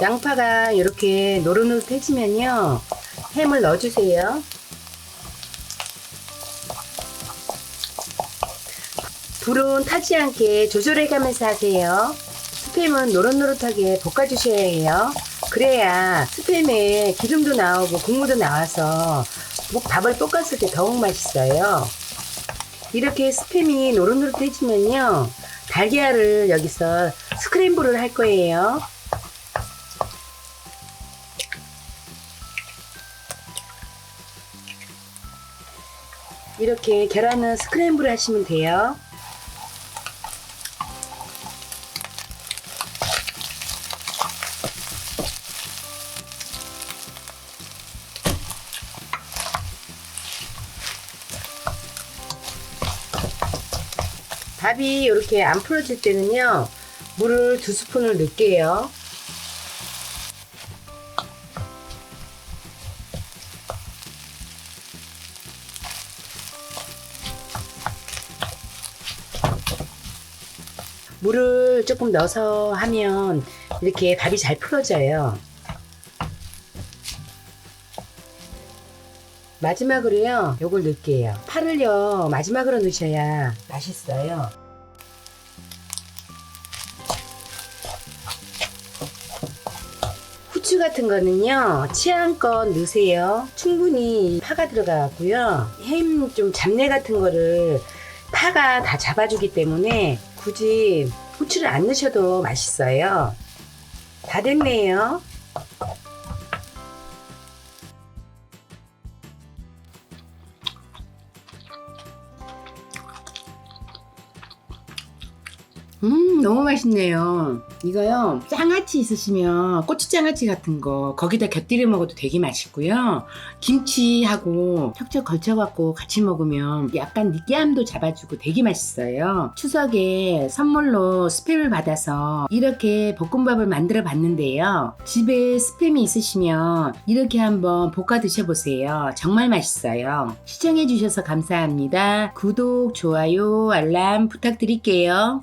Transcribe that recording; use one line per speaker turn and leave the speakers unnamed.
양파가 이렇게 노릇노릇해지면요. 햄을 넣어주세요. 불은 타지 않게 조절해가면서 하세요. 스팸은 노릇노릇하게 볶아주셔야 해요. 그래야 스팸에 기름도 나오고 국물도 나와서 뭐 밥을 볶았을 때 더욱 맛있어요. 이렇게 스팸이 노릇노릇해지면요. 달걀을 여기서 스크램블을 할 거예요. 이렇게 계란은 스크램블 하시면 돼요. 밥이 이렇게 안 풀어질 때는요, 물을 두 스푼을 넣을게요. 물을 조금 넣어서 하면 이렇게 밥이 잘 풀어져요. 마지막으로요, 요걸 넣을게요. 파를요, 마지막으로 넣으셔야 맛있어요. 후추 같은 거는요, 취향껏 넣으세요. 충분히 파가 들어가고요. 햄 좀 잡내 같은 거를 파가 다 잡아주기 때문에 굳이 후추를 안 넣으셔도 맛있어요. 다 됐네요. 음, 너무 맛있네요. 이거요, 장아찌 있으시면 고추장아찌 같은 거 거기다 곁들여 먹어도 되게 맛있고요. 김치하고 척척 걸쳐갖고 같이 먹으면 약간 느끼함도 잡아주고 되게 맛있어요. 추석에 선물로 스팸을 받아서 이렇게 볶음밥을 만들어 봤는데요. 집에 스팸이 있으시면 이렇게 한번 볶아 드셔보세요. 정말 맛있어요. 시청해주셔서 감사합니다. 구독, 좋아요, 알람 부탁드릴게요.